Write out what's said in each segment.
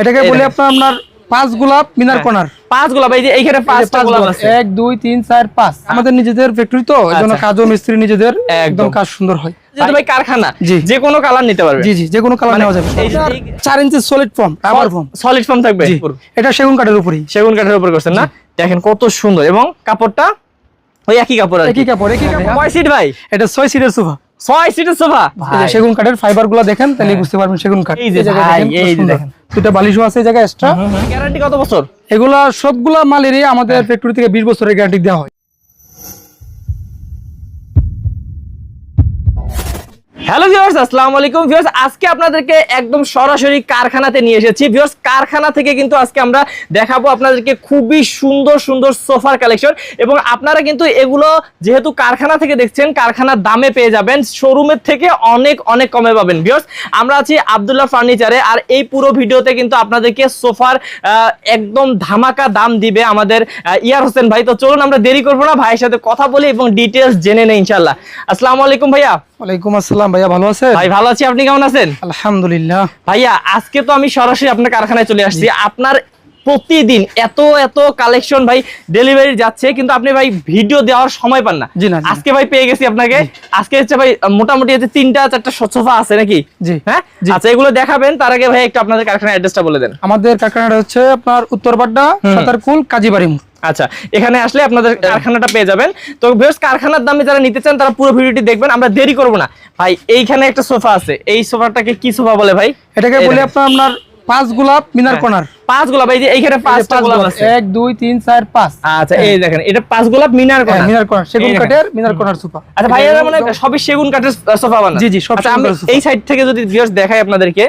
এটাকে বলি। আপনার আপনার পাঁচ গোলাপ মিনার হ্যাঁ। কর্নার পাঁচ গোলাপ এই যে এইখানে পাঁচটা পাঁচ গোলাপ। আছে। এক দুই তিন চার পাঁচ। আমাদের নিজেদের ফ্যাক্টরি তো এই জন্য আচ্ছা। কাজও মিস্ত্রি নিজেদের। একদম। কাজ সুন্দর হয়। যেহেতু ভাই কারখানা। যে কোনো কালার নিতে পারবে। জি জি যে কোনো কালার মানে নেওয়া যাবে। এই যে- আপনার এই- চার inch solid foam rubber foam solid foam থাকবে এটা সেগুন কাঠের উপরেই। সেগুন কাঠের উপর করছেন না? দেখেন কত সুন্দর। এবং কাপড়টা ওই একই কাপড় আর কি। একই কাপড় একই কাপড়। কয় সিট ভাই? এটা ছয় সিটের সোফা ছয় সিটের সোফা সেগুন কাঠের ফাইবারগুলো দেখেন তাহলে বুঝতে পারবেন সেগুন কাঠ। এই যে দেখেন, দুটা বালিশও আছে এই জায়গায় এক্সট্রা গ্যারান্টি কত বছর? এগুলা সবগুলা মালেরই আমাদের হ্যাঁ। ফ্যাক্টরি থেকে বিশ বছরের গ্যারান্টি দেওয়া হয়। হ্যালো ভিউয়ার্স আসসালামু আলাইকুম। ভিউয়ার্স আজকে আপনাদেরকে একদম সরাসরি কারখানাতে নিয়ে এসেছি। ভিউয়ার্স কারখানা থেকে কিন্তু আজকে আমরা দেখাবো আপনাদেরকে খুবই সুন্দর সুন্দর সোফার কালেকশন। এবং আপনারা কিন্তু এগুলো যেহেতু কারখানা থেকে দেখছেন, কারখানার দামে পেয়ে যাবেন। শোরুমের থেকে অনেক অনেক কমে পাবেন। ভিউয়ার্স আমরা আছি আব্দুল্লাহ ফার্নিচারে। আর এই পুরো ভিডিওতে কিন্তু আপনাদেরকে সোফার একদম ধামাকা দাম দিবে আমাদের ইয়ার হোসেন ভাই। তো চলুন আমরা দেরি করব না, ভাইয়ের সাথে কথা বলি এবং ডিটেলস জেনে নেই ইনশাল্লাহ আসসালামু আলাইকুম ভাইয়া। ওয়ালাইকুম আসসালাম ভাইয়া ভালো আছেন? ভাই ভালো আছি। আপনি কেমন আছেন? আলহামদুলিল্লাহ। ভাইয়া আজকে তো আমি সরাসরি আপনার কারখানায় চলে আসছি। আপনার প্রতিদিন এত এত কালেকশন ভাই ডেলিভারি যাচ্ছে কিন্তু আপনি ভাই ভিডিও দেওয়ার সময় পান না। আজকে ভাই পেয়ে গেছি আপনাকে। আজকে হচ্ছে ভাই মোটামুটি হচ্ছে তিনটা চারটা সোফা আছে নাকি? জি। হ্যাঁ? আচ্ছা এগুলো দেখাবেন তার আগে ভাই একটু আপনাদের কারখানার অ্যাড্রেসটা বলে দেন। আমাদের কারখানাটা হচ্ছে আপনার উত্তরপাড্ডা সাতারকুল কাজীবাড়ি। আচ্ছা এখানে আসলে আপনাদের কারখানাটা পেয়ে যাবেন। তো বেশ কারখানার দামে যারা নিতে চান তারা পুরো ভিডিওটি দেখবেন আমরা দেরি করব না। ভাই এইখানে একটা সোফা আছে। এই সোফাটাকে কি সোফা বলে ভাই? এটাকে বলি। আপনার আপনার পাঁচ গোলাপ মিনার হ্যাঁ। কর্নার পাঁচ গোলাপ এই যে এইখানে পাঁচটা গোলাপ। আছে। আচ্ছা এই দেখেন এটা পাঁচ গোলাপ মিনার হ্যাঁ, করা মিনার কর্নার সেগুন কাঠের মিনার কর্নার সোফা। আচ্ছা ভাইয়ারা মানে সবই সেগুন কাঠের সোফা বানান। জি, জি, সব আচ্ছা, আমি এই সাইড থেকে যদি ভিউয়ার্স দেখাই আপনাদেরকে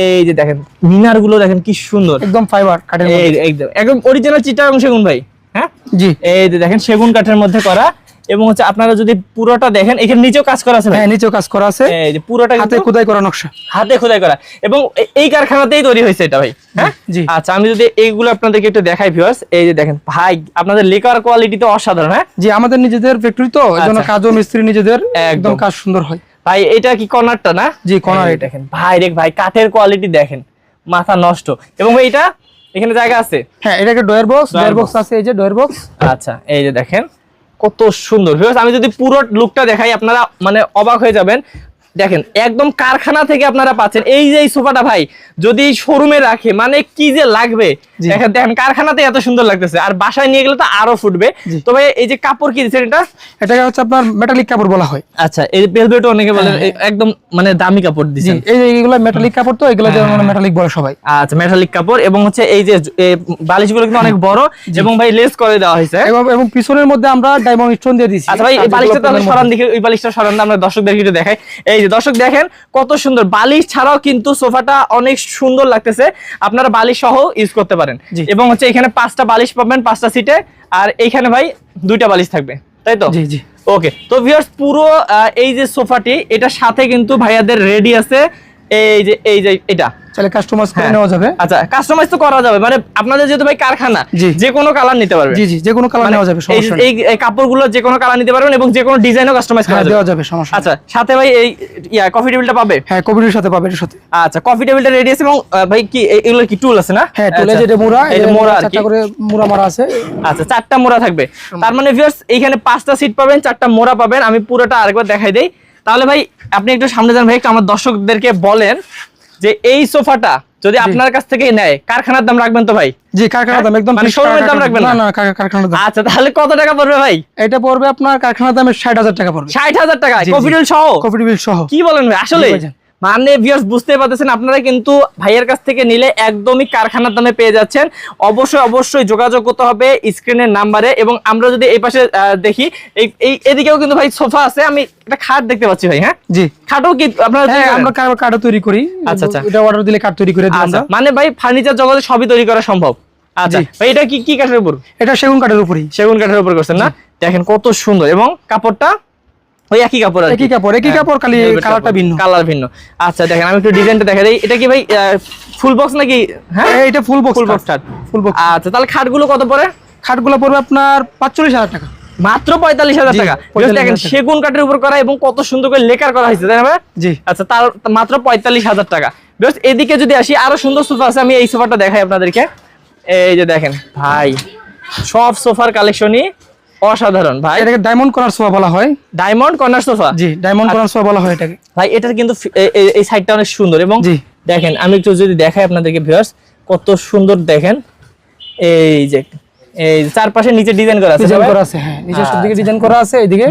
এই যে দেখেন মিনারগুলো দেখেন কি সুন্দর। একদম ফাইবার কাঠের একদম একদম অরিজিনাল চিটাগং সেগুন ভাই হ্যাঁ? জি। এই যে দেখেন সেগুন কাঠের মধ্যে করা এবং হচ্ছে আপনারা যদি পুরোটা দেখেন এখানে নিচেও কাজ করা আছে হ্যাঁ নিচেও কাজ করা আছে। এই যে পুরোটা হাতে খোদাই করা নকশা। হাতে খোদাই করা। এবং এই কারখানাতেই তৈরি হয়েছে এটা ভাই হ্যাঁ? জি। আচ্ছা আমি যদি এইগুলো আপনাদেরকে একটু দেখাই ভিউয়ার্স এই যে দেখেন ভাই আপনাদের লেকার কোয়ালিটি তো অসাধারণ হ্যাঁ? জি আমাদের নিজেদের ফ্যাক্টরি তো এই জন্য আচ্ছা। কাজও মিস্ত্রি নিজেদের একদম। কাজ সুন্দর হয়। ভাই এটা কি কর্নারটা না? জি, এই এটা। দেখেন ভাই রে ভাই কাঠের কোয়ালিটি দেখেন মাথা নষ্ট। এবং ভাই এটা এখানে জায়গা আছে? হ্যাঁ এটাকে ডয়ার বক্স ডয়ার বক্স আছে এই যে ডয়ার বক্স। আচ্ছা এই যে দেখেন কত সুন্দর। আমি যদি পুরো লুকটা দেখাই আপনারা মানে অবাক হয়ে যাবেন। দেখেন একদম কারখানা থেকে আপনারা পাচ্ছেন। এই যে এই সোফাটা ভাই যদি শোরুমে রাখে মানে কি যে লাগবে? দেখেন দেখেন কারখানাতে এত সুন্দর লাগতেছে। আর বাসায় নিয়ে গেলে তো আরও ফুটবে। জি। তো ভাই এই যে কাপড় কি দিচ্ছেন এটা? এটাকে হচ্ছে আপনার মেটালিক কাপড় বলা হয়। আচ্ছা এই ভেলভেট অনেকে বলে হ্যাঁ। একদম মানে দামি কাপড় দিচ্ছেন। এই যে এগুলো মেটালিক কাপড় তো এগুলো হ্যাঁ, যেমন মেটালিক বলে সবাই। আচ্ছা মেটালিক কাপড় এবং হচ্ছে এই যে বালিশগুলো কিন্তু অনেক বড় এবং ভাই লেস করে দেওয়া হয়েছে। এবং পিছনের মধ্যে আমরা ডায়মন্ড স্টোন দিয়ে দিয়েছি আচ্ছা ভাই এই বালিশটা তাহলে সরান। দেখি ওই বালিশটা সরান আমরা দর্শকদেরকে একটু দেখাই। এই যে দর্শক দেখেন কত সুন্দর। বালিশ ছাড়াও কিন্তু সোফাটা অনেক সুন্দর লাগতেছে। আপনারা বালিশ সহ ইউজ করতে পারেন। এবং হচ্ছে এখানে পাঁচটা বালিশ পাবেন পাঁচটা সিটে আর এইখানে ভাই দুইটা বালিশ থাকবে। তাই তো? জি জি। ওকে তো ভিউয়ার্স পুরো আহ, এই যে সোফাটি এটা সাথে কিন্তু ভাইয়াদের রেডি আছে এই যে এই যে এটা। তাহলে কাস্টমাইজ করে হ্যাঁ। নেওয়া যাবে। আচ্ছা কাস্টমাইজ তো করা যাবে। মানে আপনাদের যেহেতু ভাই কারখানা যে কোনো কালার নিতে পারবে। জি জি যে কোনো কালার মানে নেওয়া যাবে সমস্যা এই- এই কাপড়গুলো যে কোনো কালার নিতে পারবেন এবং যে কোনো ডিজাইনও কাস্টমাইজ করা হ্যাঁ যাবে। দেওয়া যাবে সমস্যা আচ্ছা সাথে ভাই এই ইয়া কফি টেবিলটা পাবে? হ্যাঁ কবির সাথে পাবে এর সাথে। আচ্ছা কফি টেবিলটা রেডি আছে এবং ভাই কি এগুলো কি টুল আছে না? হ্যাঁ তুলে আচ্ছা, যেটা মোড়া এটা মোড়া আর কি। চারটা করে মোড়া মারা আছে। আচ্ছা চারটা মোড়া থাকবে। তার মানে ভিউয়ার্স এইখানে পাঁচটা সিট পাবেন চারটা মোড়া পাবেন। আমি পুরোটা আরেকবার দেখাই দেই। তাহলে ভাই আপনি একটু সামনে যান ভাই একটু আমার দর্শকদেরকে বলেন যে এই সোফাটা যদি আপনার কাছ থেকে নেয় কারখানার দাম রাখবেন তো ভাই? জি কারখানার দাম একদম মানে fixed দাম রাখবেন না? না? কারখানার দাম। আচ্ছা তাহলে কত টাকা পড়বে ভাই? এটা পড়বে আপনার কারখানার দামে ষাট হাজার টাকা পড়বে। ষাট হাজার টাকা? জি, জি। কফি সহ? কফি বিল সহ। কি বলেন ভাই? আসলে। মানে ভিউয়ার্স বুঝতে পারতেছেন আপনারা কিন্তু ভাইয়ের কাছ থেকে নিলে একদমই কারখানার দামে পেয়ে যাচ্ছেন। অবশ্যই অবশ্যই যোগাযোগ করতে হবে স্ক্রিনের নাম্বারে এবং আমরা যদি এই পাশে দেখি এই এদিকেও কিন্তু ভাই সোফা আছে আমি একটা খাট দেখতে পাচ্ছি ভাই হ্যাঁ? জি। খাটও কি আপনারা হ্যাঁ আমরা কার কার্ড তৈরি করি। আচ্ছা, আচ্ছা। এটা অর্ডার দিলে কার্ড তৈরি করে দিই আচ্ছা আমরা। মানে ভাই ফার্নিচার জগতে সবই তৈরি করা সম্ভব? আচ্ছা ভাই এটা কি কি কাঠের উপর? এটা সেগুন কাঠের উপরেই। সেগুন কাঠের উপর করছেন না? দেখেন কত সুন্দর এবং কাপড়টা ওই একই কাপড় আর কি। একই কাপড় একই হ্যাঁ, কাপড় খালি কালারটা ভিন্ন। কালার ভিন্ন। আচ্ছা দেখেন আমি একটু ডিজাইনটা দেখা দিই। এটা কি ভাই ফুল বক্স নাকি? হ্যাঁ? এটা ফুল বক্স ফুল বক্স খাট ফুল বক্স আচ্ছা তাহলে খাটগুলো কত পড়ে? খাটগুলো পড়বে আপনার পাঁচচল্লিশ হাজার টাকা। মাত্র পঁয়তাল্লিশ হাজার জি, টাকা। 45,000 দেখেন সেগুন কাঠের উপর করা এবং কত সুন্দর করে লেকার করা হয়েছে তাই না ভাই? জি। আচ্ছা তার মাত্র পঁয়তাল্লিশ হাজার টাকা। Viewers, এদিকে যদি আসি আরও সুন্দর সোফা আছে আমি এই সোফাটা দেখাই আপনাদেরকে। এই যে দেখেন ভাই সব সোফার কালেকশনই অসাধারণ ভাই। এটাকে ডায়মন্ড কর্নার সোফা বলা হয়। ডায়মন্ড কর্নার সোফা জি ডায়মন্ড কর্নার সোফা বলা হয় এটাকে। ভাই এটা কিন্তু এই সাইডটা অনেক সুন্দর এবং জি। দেখেন আমি একটু যদি দেখাই আপনাদেরকে ভিউয়ার্স কত সুন্দর দেখেন। এই যে এই চারপাশে নিচে ডিজাইন করা আছে ডিজাইন করা আছে হ্যাঁ আচ্ছা। দিকে ডিজাইন করা আছে এইদিকে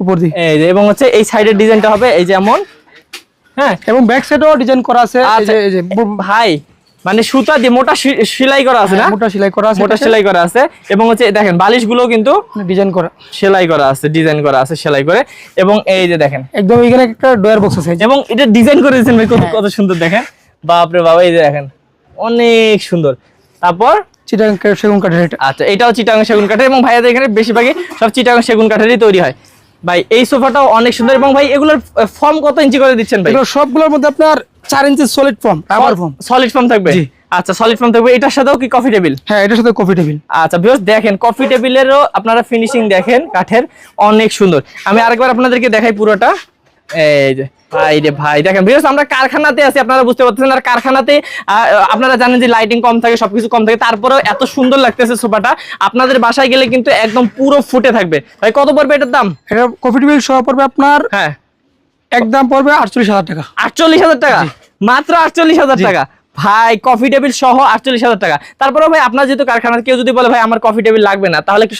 উপর দিকে। এই যে এবং হচ্ছে এই সাইডের ডিজাইনটা হবে এই যেমন হ্যাঁ। এবং ব্যাক সাইডেও ডিজাইন করা আছে এই আচ্ছা, যে এই যে ভাই মানে সুতা দিয়ে মোটা সেলাই করা আছে না? হ্যাঁ, মোটা সেলাই করা আছে মোটা সেলাই করা আছে। এবং হচ্ছে দেখেন বালিশগুলো কিন্তু ডিজাইন করা। সেলাই করা আছে ডিজাইন করা আছে সেলাই করে। এবং এই যে দেখেন। একদম এখানে একটা ডয়ার বক্স আছে এবং এটা ডিজাইন করে দিয়েছেন ভাই কত কত সুন্দর দেখেন। বাপরে বাবা এই যে দেখেন অনেক সুন্দর। তারপর? চিটাং সেগুন কাঠের এটা। আচ্ছা এটাও চিটাগাং সেগুন কাঠের। এবং ভাইয়াদের এখানে বেশিরভাগই সব চিটাগাং সেগুন কাঠেরই তৈরি হয়। ভাই এই সোফাটাও অনেক সুন্দর। এবং ভাই এগুলোর ফর্ম কত ইঞ্চি করে দিচ্ছেন ভাই? এগুলো সবগুলোর মধ্যে আপনার চার inch solid foam rubber foam solid foam থাকবে? জি। আচ্ছা সলিড ফর্ম থাকবে। এটার সাথেও কি কফি টেবিল হ্যাঁ এটার সাথে কফি টেবিল আচ্ছা ভিউয়ার্স দেখেন কফি টেবিলেরও আপনারা ফিনিশিং দেখেন কাঠের অনেক সুন্দর। আমি আরেকবার আপনাদেরকে দেখাই পুরোটা। এই যে ভাই রে ভাই দেখেন ভিউয়ার্স আমরা কারখানাতে আছি আপনারা বুঝতে পারছেন আর কারখানাতে আপনারা জানেন যে লাইটিং কম থাকে সবকিছু কম থাকে। তারপরেও এত সুন্দর লাগতেছে সোফাটা। আপনাদের বাসায় গেলে কিন্তু একদম পুরো ফুটে থাকবে। ভাই কত পড়বে এটার দাম? এটা কফি টেবিল সহ পড়বে আপনার হ্যাঁ। একদম পড়বে আটচল্লিশ হাজার টাকা। আটচল্লিশ হাজার টাকা? মাত্র আটচল্লিশ হাজার টাকা? ভাই কফি টেবিল সহ আটচল্লিশ হাজার টাকা। তারপরেও ভাই আপনার যেহেতু কারখানা কেউ যদি বলে ভাই আমার কফি টেবিল লাগবে না তাহলে কি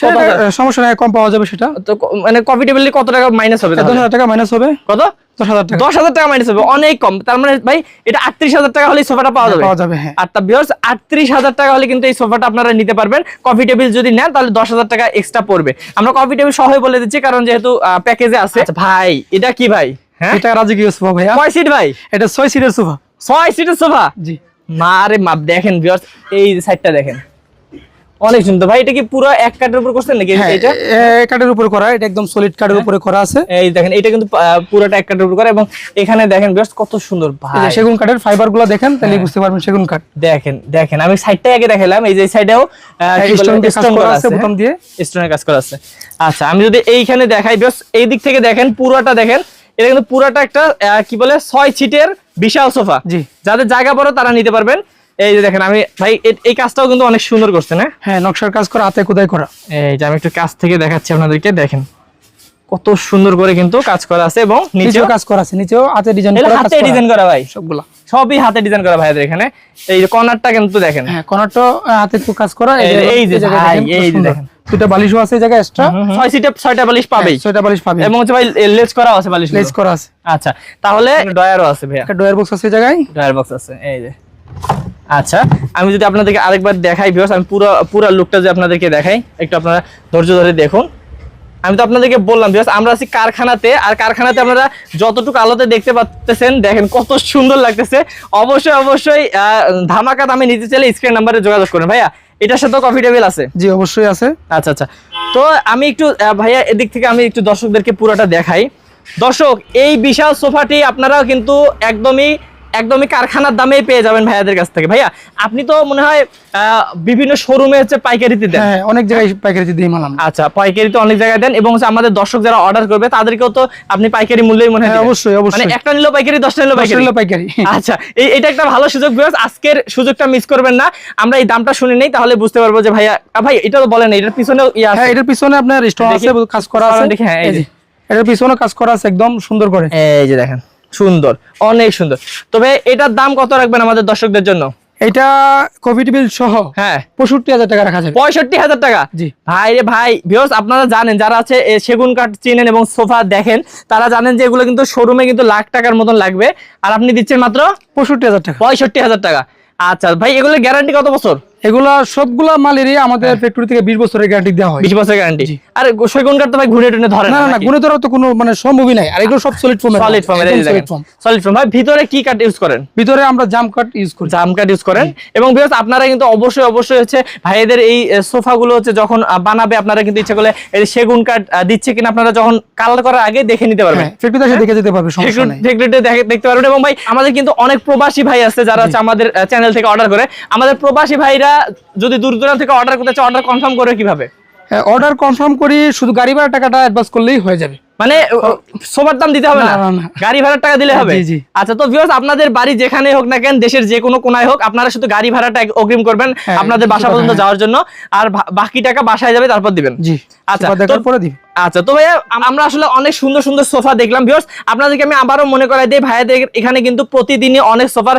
সমস্যা নেই কম পাওয়া যাবে সেটা। তো মানে কফি টেবিলে কত টাকা মাইনাস হবে দশ হাজার টাকা মাইনাস হবে। কত? দশ হাজার টাকা। দশ হাজার টাকা মাইনাস হবে অনেক কম। তার মানে ভাই এটা আটত্রিশ হাজার টাকা হলে সোফাটা পাওয়া যাবে। পাওয়া যাবে হ্যাঁ। আর তা বিয়ার্স আটত্রিশ হাজার টাকা হলে কিন্তু এই সোফাটা আপনারা নিতে পারবেন। কফি টেবিল যদি নেন তাহলে দশ হাজার টাকা এক্সট্রা পড়বে। আমরা কফি টেবিল সহই বলে দিচ্ছি কারণ যেহেতু প্যাকেজে আছে। আচ্ছা, ভাই এটা কি ভাই? হ্যাঁ এটা রাজকীয় সোফা ভাইয়া? কয় সিট ভাই? এটা ছয় সিটের সোফা। ছয় সিটের সোফা? জি। মারে মাপ দেখেন বিয়ার্স এই সাইডটা দেখেন। অনেক সুন্দর। ভাই এটা কি পুরো এক কাঠের উপর করছেন নাকি হ্যাঁ এটা এ কাঠের উপরে করা এটা একদম সলিড কাঠের উপরে করা আছে। এই দেখেন এটা কিন্তু পুরোটা এক কাঠের উপর করা এবং এখানে দেখেন কত সুন্দর ভাই। সেগুন কাঠের ফাইবারগুলো দেখেন তাহলে হ্যাঁ। বুঝতে পারবেন সেগুন কাঠ। দেখেন দেখেন আমি সাইডটাই আগে দেখালাম এই যে সাইডেও স্টোন করা আছে বোতাম দিয়ে। স্টোনের কাজ করা আছে। আচ্ছা আমি যদি এইখানে দেখাই বেশ এই দিক থেকে দেখেন পুরোটা দেখেন এটা কিন্তু পুরোটা একটা কি বলে ছয় সিটের বিশাল সোফা। জি। যাদের জায়গা বড় তারা নিতে পারবেন। এই যে দেখেন আমি ভাই এই কাজটাও কিন্তু অনেক সুন্দর করছেন হ্যাঁ? হ্যাঁ নকশার কাজ করা হাতে খোদাই করা। এই যে আমি একটু কাছ থেকে দেখাচ্ছি আপনাদেরকে দেখেন। কত সুন্দর করে কিন্তু কাজ করা আছে এবং নিচেও কাজ করা আছে নিচেও হাতে ডিজাইন করা কাজ হাতে ডিজাইন করা ভাই। সবগুলা। সবই হাতে ডিজাইন করা ভাইদের এখানে। এই যে কর্নারটা কিন্তু দেখেন। হ্যাঁ কর্নারটা হাতে কাজ করা এই যে- ভাই, এই যে দেখেন। দুটো বালিশও আছে এই জায়গায় এক্সট্রা ছয় সিটে ছয়টা বালিশ পাবেই। ছয়টা বালিশ পাবেন এবং হচ্ছে ভাই লেজ করা আছে বালিশ লেজ করা আছে। আচ্ছা তাহলে ডয়ারও আছে ভাইয়া। একটা ডয়ার বক্স আছে এই জায়গায়। ডয়ার বক্স আছে এই যে। আচ্ছা আমি যদি আপনাদেরকে আরেকবার দেখাই ভিউয়ার্স আমি পুরো পুরো লুকটা যদি আপনাদেরকে দেখাই একটু আপনারা ধৈর্য ধরে দেখুন। আমি তো আপনাদেরকে বললাম ভিউয়ার্স আমরা আছি কারখানাতে আর কারখানাতে আপনারা যতটুকু আলোতে দেখতে পাচ্ছেন দেখেন কত সুন্দর লাগতেছে। অবশ্যই অবশ্যই আহ, ধামাকা দামে নিতে চাইলে স্ক্রিন নাম্বারে যোগাযোগ করুন ভাইয়া। এটার সাথে কফি টেবিল আছে? জি অবশ্যই আছে। আচ্ছা আচ্ছা। তো আমি একটু ভাইয়া এদিক থেকে আমি একটু দর্শকদেরকে পুরোটা দেখাই। দর্শক এই বিশাল সোফাটি আপনারাও কিন্তু একদমই একদমই কারখানার দামেই পেয়ে যাবেন ভাইয়াদের কাছ থেকে। ভাইয়া আপনি তো মনে হয় বিভিন্ন শোরুমে হচ্ছে পাইকারিতে দেন। হ্যাঁ অনেক জায়গায় পাইকারিতে দিই মালাম আচ্ছা পাইকারিতে অনেক জায়গায় দেন এবং আমাদের দর্শক যারা অর্ডার করবে তাদেরকেও তো আপনি পাইকারি মূল্যেই মনে হয় হ্যাঁ, অবশ্যই, অবশ্যই। মানে একটা নিলেও পাইকারি দশটা নিলেও পাইকারি। পাইকারি পাইকারি। আচ্ছা এই এটা একটা ভালো সুযোগ বিকজ আজকের সুযোগটা মিস করবেন না। আমরা এই দামটা শুনে নেই তাহলে বুঝতে পারব যে ভাইয়া ভাই এটা তো বলেন এটার পিছনে ইয়ে হ্যাঁ এটার পিছনে আপনার দেখি। আছে কাজ করা আছে। দেখি, হ্যাঁ। এটার পিছনে কাজ করা আছে একদম সুন্দর করে। এই যে দেখেন। সুন্দর অনেক সুন্দর। তবে এটার দাম কত রাখবেন আমাদের দর্শকদের জন্য? এটা কোভিড বিল সহ হ্যাঁ। পঁয়ষট্টি হাজার টাকা রাখা যাবে। পঁয়ষট্টি হাজার টাকা? জি। ভাই রে ভাই ভিউয়ার্স আপনারা জানেন যারা আছে সেগুন কাঠ চিনেন এবং সোফা দেখেন তারা জানেন যে এগুলো কিন্তু শোরুমে কিন্তু লাখ টাকার মতন লাগবে। আর আপনি দিচ্ছেন মাত্র পঁয়ষট্টি হাজার টাকা। পঁয়ষট্টি হাজার টাকা। আচ্ছা ভাই এগুলোর গ্যারান্টি কত বছর? এগুলা সবগুলা মালেরই আমাদের ফ্যাক্টরি থেকে বিশ বছরের গ্যারান্টি দেওয়া হয়। বিশ বছরের গ্যারান্টি আর সেগুন কাঠ তো ভাই ঘুরে টুনে ধরে না না না গুণে ধরার তো কোনো মানে সম্ভবই নাই। আর এগুলো সব সলিড ফর্মের সলিড ফর্মের সলিড ফর্ম সলিড ফর্ম ভাই ভিতরে কি কাঠ ইউজ করেন? ভিতরে আমরা জাম কাট ইউজ করি। জাম কাঠ ইউজ করেন। এবং বিকজ আপনারা কিন্তু অবশ্যই অবশ্যই হচ্ছে ভাইদের এই সোফা গুলো হচ্ছে যখন বানাবে আপনারা কিন্তু ইচ্ছা করলে এই সেগুন কাঠ দিচ্ছে কিনা আপনারা যখন কালার করার আগে দেখে নিতে পারবেন। ফ্যাক্টরিতে এসে দেখে যেতে পারবে সমস্যা নাই। ফেক্টরিতে দেখতে পারবেন। এবং ভাই আমাদের কিন্তু অনেক প্রবাসী ভাই আছে যারা হচ্ছে আমাদের চ্যানেল থেকে অর্ডার করে। আমাদের প্রবাসী ভাইরা যদি দূর দূরান্ত থেকে অর্ডার করতে চায় অর্ডার কনফার্ম করে কীভাবে? অর্ডার কনফার্ম করি শুধু গাড়ি ভাড়া টাকাটা অ্যাডভান্স করলেই হয়ে যাবে। মানে সোফার দাম দিতে হবে না। গাড়ি ভাড়ার টাকা দিলে হবে? জি, জি। আচ্ছা তো ভিউয়ার্স আপনাদের বাড়ি যেখানে হোক না কেন দেশের যে কোনো কোনায় হোক আপনারা শুধু গাড়ি ভাড়াটা অগ্রিম করবেন হ্যাঁ, আপনাদের বাসা পর্যন্ত হ্যাঁ। যাওয়ার জন্য। আর বাকি টাকা বাসায় যাবে তারপর দিবেন। জি আচ্ছা, সোফা দেখার পরে দিবি। আচ্ছা তো ভাইয়া আমরা আসলে অনেক সুন্দর সুন্দর সোফা দেখলাম ভিউয়ার্স আপনাদেরকে আমি আবারও মনে করাই দিই ভাইয়াদের এখানে কিন্তু প্রতিদিনই অনেক সোফার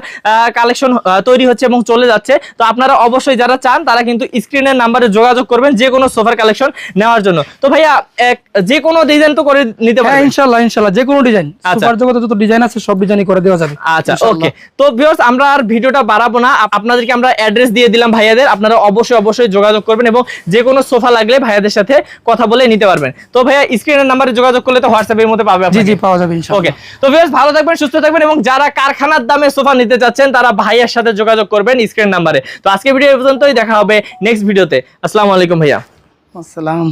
কালেকশন তৈরি হচ্ছে এবং চলে যাচ্ছে। তো আপনারা অবশ্যই যারা চান তারা কিন্তু স্ক্রিনের নাম্বারে যোগাযোগ করবেন যে কোনো সোফার কালেকশন নেওয়ার জন্য। তো ভাইয়া এক- যে কোনো ডিজাইন তো করে নিতে হ্যাঁ পারবেন? ইনশাল্লাহ ইনশাল্লাহ যে কোনো ডিজাইন আচ্ছা। সুপার জগতে যত ডিজাইন আছে সব ডিজাইনই করে দেওয়া যাবে আচ্ছা ওকে তো ভিউয়ার্স আমরা আর ভিডিওটা বাড়াবো না। আপনাদেরকে আমরা অ্যাড্রেস দিয়ে দিলাম ভাইয়াদের। আপনারা অবশ্যই অবশ্যই যোগাযোগ করবেন এবং যে কোনো সোফা লাগলে ভাইয়াদের সাথে কথা বলে নিতে পারবেন। তো ভাইয়া স্ক্রিনের নাম্বারে যোগাযোগ করলে তো হোয়াটসঅ্যাপের মধ্যে পাবে জি জি পাওয়া যাবে ওকে তো ভিউয়ার্স ভালো থাকবেন সুস্থ থাকবেন এবং যারা কারখানার দামে সোফা নিতে চাচ্ছেন তারা ভাইয়ের সাথে যোগাযোগ করবেন স্ক্রিন নাম্বারে তো আজকে ভিডিও এই পর্যন্তই দেখা হবে নেক্সট ভিডিওতে আসসালামু আলাইকুম ভাইয়া। আসসালাম।